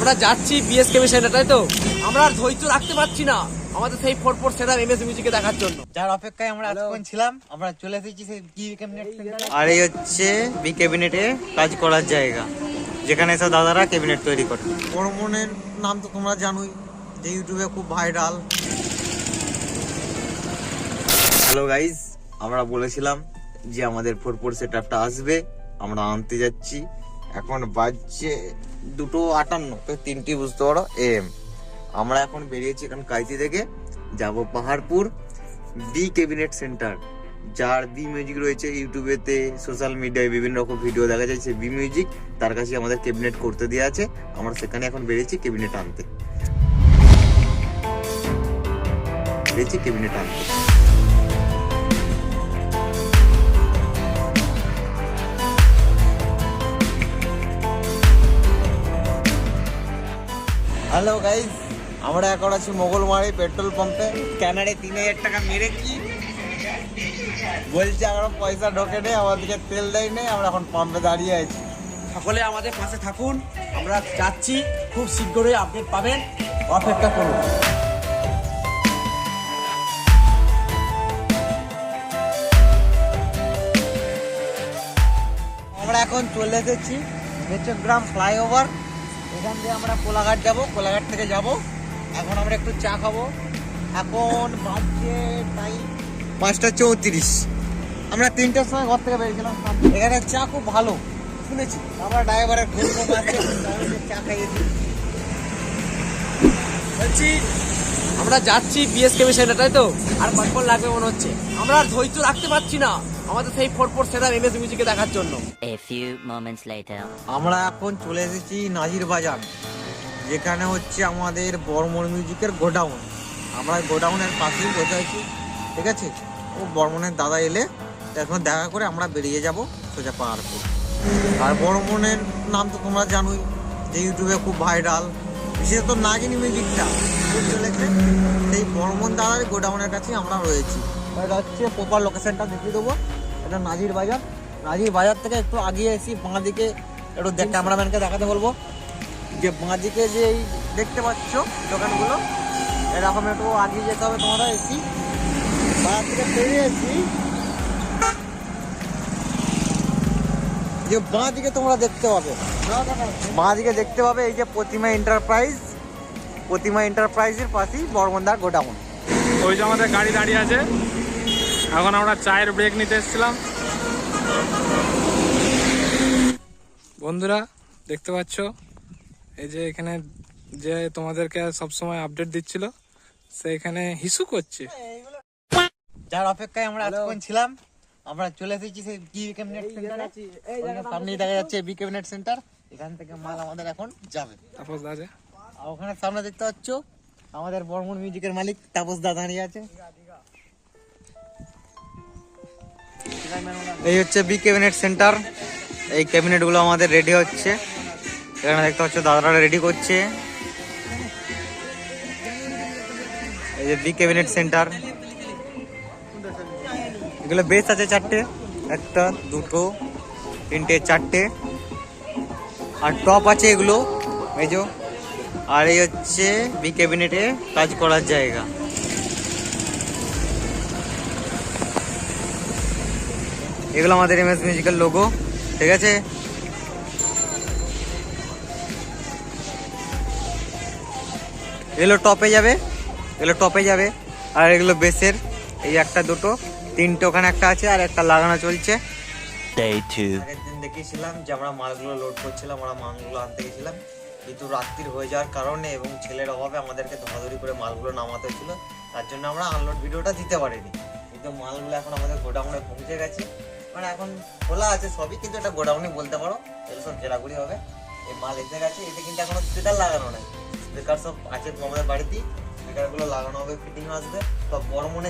আমরা যাচ্ছি BSK centre তাই তো? আমরা আর ধৈর্য রাখতে পারছি না আমাদের সেই ফোর ফোর সেটার এমএস মিউজিকে দেখার জন্য। যার অপেক্ষায় আমরা এতক্ষণ ছিলাম আমরা চলে এসেছি সেই বি ক্যাবিনেট আর এই হচ্ছে বি ক্যাবিনেটে কাজ করার জায়গা যেখানে সব দাদারা ক্যাবিনেট তৈরি করে। বর্মনের নাম তো তোমরা জানোই যে ইউটিউবে খুব ভাইরাল হ্যালো গাইজ আমরা বলেছিলাম যে আমাদের ফোর ফোর সেটআপটা আসবে আমরা আনতে যাচ্ছি। এখন বাজছে দুটো আটান্ন তিনটি বুঝতে পারো এম আমরা এখন বেরিয়েছি এখন কাইতি থেকে, যাব পাহাড়পুর বি ক্যাবিনেট সেন্টার যার বি মিউজিক রয়েছে ইউটিউবেতে সোশ্যাল মিডিয়ায় বিভিন্ন রকম ভিডিও দেখা যায় সে বি মিউজিক তার কাছে আমাদের ক্যাবিনেট করতে দেওয়া আছে, আমরা সেখানে এখন বেরিয়েছি ক্যাবিনেট আনতে। বেরিয়েছি ক্যাবিনেট আনতে। হ্যালো গাইজ আমরা এখন আছি মোগলমারি পেট্রোল পাম্পে। ক্যানারে তিন হাজার টাকা মেরেছি বলছে এখন পয়সা ঢোকে নেই, আমাদেরকে তেল দেয় নেই, আমরা এখন পাম্পে দাঁড়িয়ে আছি। সকলে আমাদের পাশে থাকুন, আমরা যাচ্ছি, খুব শীঘ্রই আপডেট পাবেন, অপেক্ষা করুন। আমরা এখন চলে এসেছি মেচগ্রাম ফ্লাইওভার। এখান দিয়ে আমরা কোলাঘাট যাব, কোলাঘাট থেকে যাব। এখন আমরা একটু চা খাব। এখন বাজছে টাইম পাঁচটা চৌত্রিশ। আমরা তিনটার সময় ঘর থেকে বেরিয়েছিলাম। এখানে চা খুব ভালো, শুনেছি। আমরা ড্রাইভারের ঘুম চা খাইয়েছি। বলছি, আমরা যাচ্ছি বিএসকে সেন্টার তাই তো? আর কতক্ষণ লাগবে মনে হচ্ছে? আমরা আর ধৈর্য রাখতে পারছি না। আমাদের সেই ফোর ফোর সেটার এমএস মিউজিকে দেখার জন্য। A few moments later. আমরা এখন চলে এসেছি নাজির বাজার যেখানে হচ্ছে আমাদের বর্মন মিউজিকের গোডাউন। আমরা গোডাউনের পাশেই বসে আছি ঠিক আছে? ও বর্মনের দাদা এলে এখন দেখা করে আমরা বেরিয়ে যাব সোজা পাহাড়পুর। আর বর্মনের নাম তো তোমরা জানোই যে ইউটিউবে খুব ভাইরাল বিশেষত নাগিনী মিউজিকটা খুব চলেছে। সেই বর্মন দাদার গোডাউনের কাছে আমরা রয়েছি। এটা হচ্ছে প্রপার লোকেশনটা দেখিয়ে দেবো। এটা নাজির বাজার। নাজির বাজার থেকে একটু আগিয়ে এসি বাঁ দিকে একটু ক্যামেরাম্যানকে দেখাতে বলব। যে বাঁ দিকে যে এই দেখতে পাচ্ছ দোকানগুলো, এরকম একটু আগিয়ে যেতে হবে তোমরা এসি বাঁ দিকে বেরিয়ে এসি যে বাঁ দিকে তোমরা দেখতে পাবে। বাঁ দিকে দেখতে পাবে এই যে প্রতিমা এন্টারপ্রাইজ। প্রতিমা এন্টারপ্রাইজের পাশেই বর্মনদার গোডাউন। ওই যে আমাদের গাড়ি দাঁড়িয়ে আছে। এখন আমরা চায়ের ব্রেক নিতে এসেছিলাম। বন্ধুরা দেখতে পাচ্ছ? এই যে এখানে যে তোমাদেরকে সবসময় আপডেট দিচ্ছিল সে এখানে হিসু করছে। যার অপেক্ষায় আমরা এতক্ষণ ছিলাম আমরা চলে এসেছি সেই বি ক্যাবিনেট সেন্টারে সামনেই দেখা যাচ্ছে বি ক্যাবিনেট সেন্টার এখান থেকে মাল আমাদের এখন যাবে। তাপস আর ওখানে সামনে দেখতে পাচ্ছ আমাদের বর্মন মিউজিকের মালিক তাপস দা দাঁড়িয়ে আছে। এই হচ্ছে বি ক্যাবিনেট সেন্টার এই ক্যাবিনেটগুলো আমাদের রেডি হচ্ছে। এখানে দেখতে পাচ্ছ দাদারা রেডি করছে। এই যে বি ক্যাবিনেট সেন্টার এগুলো বেস আছে চারটে। একটা, দুটো, তিনটে, চারটে। আর টপ আছে এগুলো। এই যে। আর এই হচ্ছে বি ক্যাবিনেটে কাজ করার জায়গা। এগুলো আমাদের এম এস মিউজিক্যাল লোগো ঠিক আছে? এগুলো টপে যাবে এগুলো টপে যাবে। আর এগুলো বেসের এই একটা দুটো তিনটে ওখানে একটা আছে আর একটা লাগানো চলছে। Day দিন দেখিয়েছিলাম যে আমরা মালগুলো লোড করছিলাম আমরা মালগুলো আনতে গেছিলাম। কিন্তু রাত্রির হয়ে যাওয়ার কারণে এবং ছেলের অভাবে আমাদেরকে ধরাধরি করে মালগুলো নামাতে হচ্ছিল তার জন্য আমরা আনলোড ভিডিওটা দিতে পারিনি। কিন্তু মালগুলো এখন আমাদের গোডাউনে পৌঁছে গেছে। মানে এখন খোলা আছে সবই, কিন্তু এটা গোডাউনই বলতে পারো এগুলো সব ঘেরাঘুরি হবে। এই মাল এসে গেছে, এতে কিন্তু এখনও স্পিকার লাগানো নেই। স্পিকার সব আছে আমাদের বাড়িতেই স্পিকারগুলো লাগানো হবে ফিটিং আসবে, সব বড় মনে